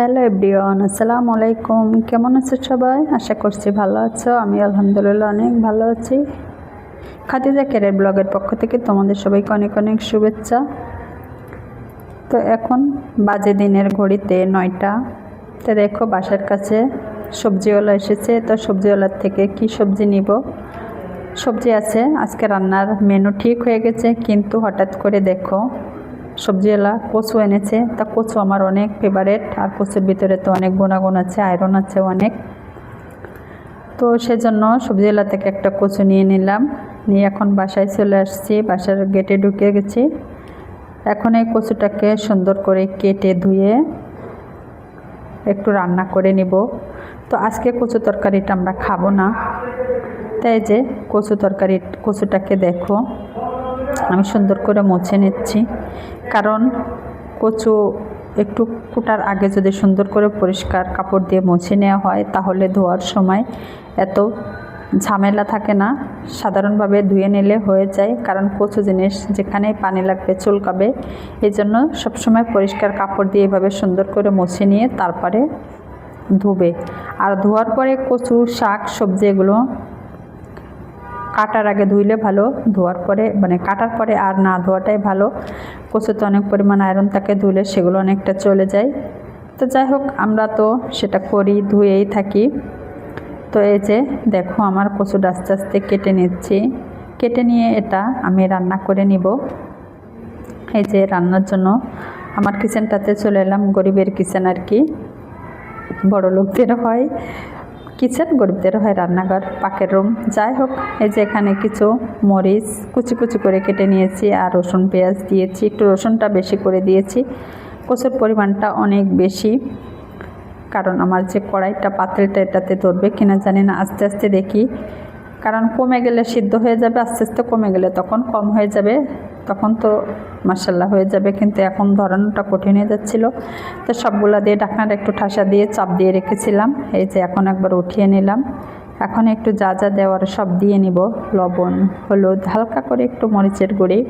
Hello everyone, আসসালামু আলাইকুম। কেমন আছো সবাই? আশা করছি ভালো আছো। আমি আলহামদুলিল্লাহ অনেক ভালো আছি। খাদিজা কেরের ব্লগের পক্ষ থেকে তোমাদের সবাইকে অনেক অনেক শুভেচ্ছা। তো এখন বাজে দিনের ঘড়িতে নয়টা। তো দেখো বাসার কাছে সবজিওয়ালা এসেছে। তো সবজিওয়ালার থেকে কি সবজি নিব? সবজি আছে। আজকে রান্নার মেনু ঠিক হয়ে গেছে। কিন্তু হঠাৎ করে দেখো সবজিওয়ালা কচু এনেছে। তা কচু আমার অনেক ফেভারেট আর কচুর ভিতরে তো অনেক গুণাগুণ আছে আয়রন আছে অনেক। তো সেজন্য সবজিওয়ালা থেকে একটা কচু নিয়ে নিলাম। নিয়ে এখন বাসায় চলে আসছি, বাসার গেটে ঢুকে গেছি। এখন এই কচুটাকে সুন্দর করে কেটে ধুয়ে একটু রান্না করে নিব। তো আজকে কচু তরকারিটা আমরা খাব না। তাই যে কচু তরকারি, কচুটাকে দেখো। আমি সুন্দর করে মুছে নিচ্ছি। কারণ কচু একটু কুটার আগে যদি সুন্দর করে পরিষ্কার কাপড় দিয়ে মুছে নেওয়া হয়, তাহলে ধোয়ার সময় এত ঝামেলা থাকে না। সাধারণভাবে ধুয়ে নিলে হয়ে যায়, কারণ কচু জিনিস যেখানেই পানি লাগবে চুলকাবে। এই জন্য সবসময় পরিষ্কার কাপড় দিয়ে এভাবে সুন্দর করে মুছে নিয়ে তারপরে ধুবে। আর ধোয়ার পরে কচু শাক, সবজি এগুলো কাটার আগে ধুইলে ভালো, ধোয়ার পরে মানে কাটার পরে আর না ধোয়াটাই ভালো। কচুতে অনেক পরিমাণ আয়রন থাকে ধুলে সেগুলো অনেকটা চলে যায়। তো যাই হোক, আমরা তো সেটা করি, ধুয়েই থাকি। তো এই যে, দেখো আমার কচুটা আস্তে আস্তে কেটে নিচ্ছি। কেটে নিয়ে এটা আমি রান্না করে নিব। এই যে, রান্নার জন্য আমার কিচেনটাতে চলে এলাম, গরিবের কিচেন আর কি। বড় লোকদের হয়। কিচেন, গরিবদের হয় রান্নাঘর, পাকের রুম। যাই হোক, এই যে এখানে কিছু মরিচ কুচি কুচি করে কেটে নিয়েছি আর রসুন পেঁয়াজ দিয়েছি। একটু রসুনটা বেশি করে দিয়েছি। কচুর পরিমাণটা অনেক বেশি, কারণ আমার যে কড়াইটা পাত্রটা এটাতে ধরবে কিনা জানি না। আস্তে আস্তে দেখি কারণ কমে গেলে সিদ্ধ হয়ে যাবে, আস্তে আস্তে কমে গেলে তখন কম হয়ে যাবে, তখন তো মার্শাল্লাহ হয়ে যাবে। কিন্তু এখন ধরানোটা কঠিন হয়ে যাচ্ছিল। তো সবগুলা দিয়ে ঢাকনাটা একটু ঠাসা দিয়ে চাপ দিয়ে রেখেছিলাম। এই যে এখন একবার উঠিয়ে নিলাম। এখন একটু যা যা দেওয়ার সব দিয়ে নিব। লবণ, হলুদ, হালকা করে একটু মরিচের গুঁড়ি।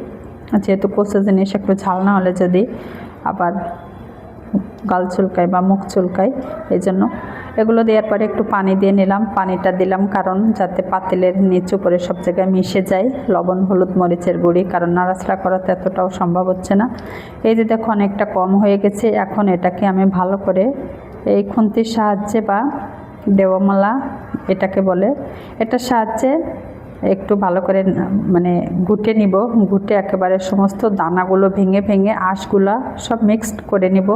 যেহেতু কচু জিনিস একটু ঝাল না হলে যদি আবার গাল চুলকায় বা মুখ চুলকায় এই জন্য এগুলো দেওয়ার পরে একটু পানি দিয়ে নিলাম। পানিটা দিলাম কারণ যাতে পাতিলের নিচু করে সব জায়গায় মিশে যায়। লবণ, হলুদ, মরিচের গুঁড়ি, কারণ নাড়াচাড়া করাতে এতটাও সম্ভব হচ্ছে না। এই যে দেখো অনেকটা কম হয়ে গেছে। এখন এটাকে আমি ভালো করে এই খুন্তির সাহায্যে বা দেওয়ামালা এটাকে বলে, এটার সাহায্যে একটু ভালো করে মানে ঘুটে নিব। ঘুটে একেবারে সমস্ত দানাগুলো ভেঙে ভেঙে আঁশগুলা সব মিক্সড করে নিব।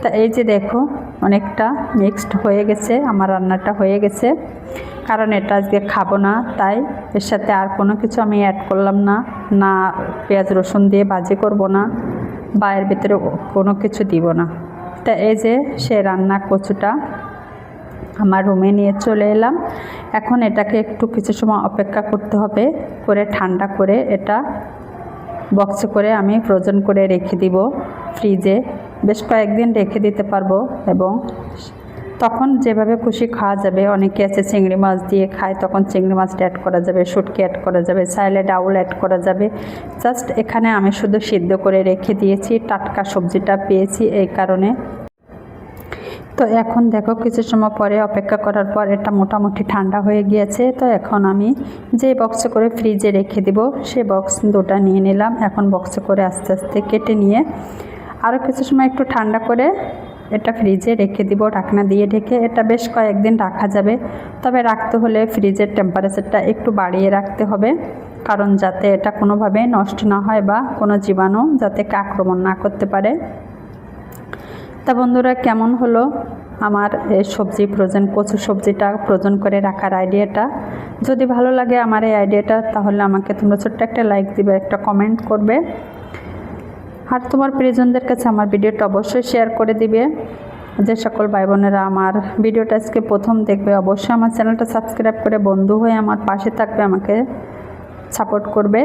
তা এই যে দেখো, অনেকটা মিক্সড হয়ে গেছে, আমার রান্নাটা হয়ে গেছে। কারণ এটা আজকে খাব না, তাই এর সাথে আর কোনো কিছু আমি অ্যাড করলাম না। না পেঁয়াজ রসুন দিয়ে ভাজি করব না, বা এর ভিতরে কোনো কিছু দিব না। তা এই যে সে রান্না কচুটা আমার রুমে নিয়ে চলে এলাম। এখন এটাকে একটু কিছু সময় অপেক্ষা করতে হবে, করে ঠান্ডা করে এটা বক্সে করে আমি ফ্রোজেন করে রেখে দিব ফ্রিজে বেশ কয়েকদিন রেখে দিতে পারব এবং তখন যেভাবে খুশি খাওয়া যাবে, অনেকে আছে চিংড়ি মাছ দিয়ে খায়, তখন চিংড়ি মাছটা অ্যাড করা যাবে, শুটকি অ্যাড করা যাবে চাইলে ডাউল অ্যাড করা যাবে। জাস্ট এখানে আমি শুধু সিদ্ধ করে রেখে দিয়েছি, টাটকা সবজিটা পেয়েছি এই কারণে। তো এখন দেখো কিছু সময় পরে অপেক্ষা করার পর এটা মোটামুটি ঠান্ডা হয়ে গিয়েছে। তো এখন আমি যে বক্সে করে ফ্রিজে রেখে দিব, সে বক্স দুটা নিয়ে নিলাম। এখন বক্সে করে আস্তে আস্তে কেটে নিয়ে আরও কিছু সময় একটু ঠান্ডা করে এটা ফ্রিজে রেখে দিব, ঢাকনা দিয়ে ঢেকে। এটা বেশ কয়েকদিন রাখা যাবে। তবে রাখতে হলে ফ্রিজের টেম্পারেচারটা একটু বাড়িয়ে রাখতে হবে। কারণ যাতে এটা কোনোভাবে নষ্ট না হয় বা কোনো জীবাণু যাতে আক্রমণ না করতে পারে। তা বন্ধুরা, কেমন হলো আমার এই সবজি ফ্রোজেন কচু সবজিটা ফ্রোজেন করে রাখার আইডিয়াটা? যদি ভালো লাগে আমার এই আইডিয়াটা, তাহলে আমাকে তোমরা ছোট্ট একটা লাইক দিবে, একটা কমেন্ট করবে। আর তোমার প্রিয়জনদের কাছে আমার ভিডিওটা অবশ্যই শেয়ার করে দিবে। যে সকল ভাই বোনেরা আমার ভিডিওটা আজকে প্রথম দেখবে, অবশ্যই আমার চ্যানেলটা সাবস্ক্রাইব করে বন্ধু হয়ে আমার পাশে থাকবে আমাকে। সাপোর্ট করবে।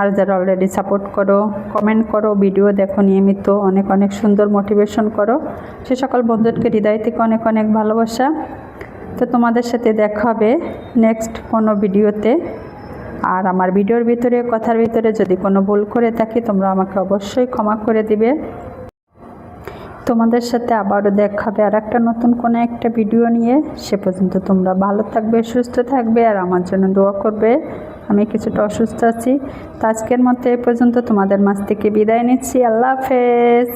আর যারা অলরেডি সাপোর্ট করো কমেন্ট করো ভিডিও দেখো নিয়মিত। অনেক অনেক সুন্দর মোটিভেশন করো। সে সকল বন্ধুদেরকে হৃদয় থেকে অনেক অনেক ভালোবাসা। তো তোমাদের সাথে দেখা হবে নেক্সট কোনো ভিডিওতে আর আমার ভিডিওর ভিতরে, কথার ভিতরে যদি কোনো ভুল করে থাকি, তোমরা আমাকে অবশ্যই ক্ষমা করে দিবে। তোমাদের সাথে আবারও দেখা হবে আর একটা নতুন কোনো একটা ভিডিও নিয়ে। সে পর্যন্ত তোমরা ভালো থাকবে, সুস্থ থাকবে, আর আমার জন্য দোয়া করবে। আমি কিছুটা অসুস্থ আছি। তো আজকের মতো এ পর্যন্ত তোমাদের মাছ থেকে বিদায় নিচ্ছি। আল্লাহ হাফেজ।